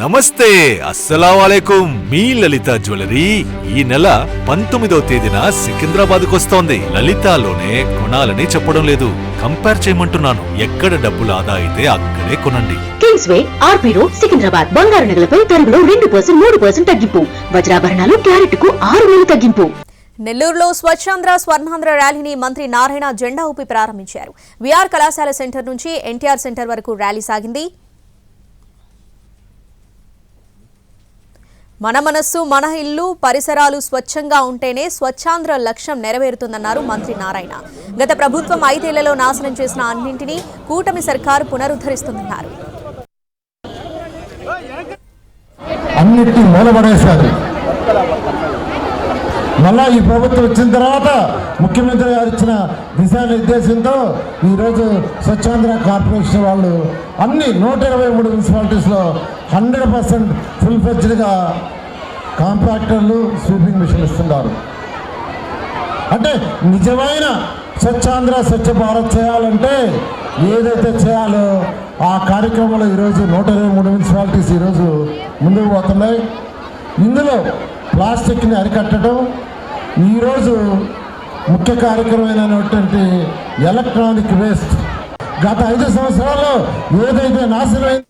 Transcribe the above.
నమస్తే అస్సలం మీ లలిత జ్యువెలరీ ఈ నెల పంతొమ్మిదవ తేదీన సికింద్రాబాద్ వస్తోంది. లలితాలోనే కొనాలని చెప్పడం లేదు. కంపేర్ చేయమంటున్నాను. ఎక్కడ డబ్బులు ఆదా అయితే అక్కడే కొనండి. Kings way RP road Secunderabad. బంగారు నగలపై తరుగులో రెండు పర్సెంట్ మూడు పర్సెంట్ తగ్గింపు. వజ్రాభరణాలు క్యారెట్కు ఆరు వేలు తగ్గింపు. నెల్లూరులో స్వచ్ఛాంధ్ర స్వర్ణాంధ్ర ర్యాలీని మంత్రి నారాయణ జెండా ఊపి ప్రారంభించారు. విఆర్ కళాశాల సెంటర్ నుంచి ఎన్టీఆర్ సెంటర్ వరకు ర్యాలీ సాగింది. మన మనస్సు మన ఇల్లు పరిసరాలు స్వచ్ఛంగా ఉంటేనే స్వచ్ఛాంధ్ర లక్ష్యం నెరవేరుతుందన్నారు మంత్రి నారాయణ. గత ప్రభుత్వం ఐదేళ్ళలో నాశనం చేసిన అన్నింటినీ కూటమి సర్కారు పునరుద్ధరిస్తుందన్నారు. అన్నిటి మూలబడేశారు మళ్ళా ఈ ప్రభుత్వం వచ్చిన తర్వాత ముఖ్యమంత్రి గారు ఇచ్చిన దిశానిర్దేశంతో ఈరోజు స్వచ్ఛాంధ్ర కార్పొరేషన్ వాళ్ళు అన్ని నూట ఇరవై మూడు మున్సిపాలిటీస్లో హండ్రెడ్ పర్సెంట్ ఫుల్ ఫ్లెజ్డ్గా కాంట్రాక్టర్లు స్వీపింగ్ మిషన్ ఇస్తున్నారు. అంటే నిజమైన స్వచ్ఛాంధ్ర స్వచ్ఛ భారత్ చేయాలంటే ఏదైతే చేయాలో ఆ కార్యక్రమంలో ఈరోజు నూట ఇరవై మూడు మున్సిపాలిటీస్ ఈరోజు ముందుకు పోతున్నాయి. ఇందులో ప్లాస్టిక్ని అరికట్టడం ఈరోజు ముఖ్య కార్యక్రమమైనటువంటి ఎలక్ట్రానిక్ వేస్ట్. గత ఐదు సంవత్సరాల్లో ఏదైతే నాశనమైంది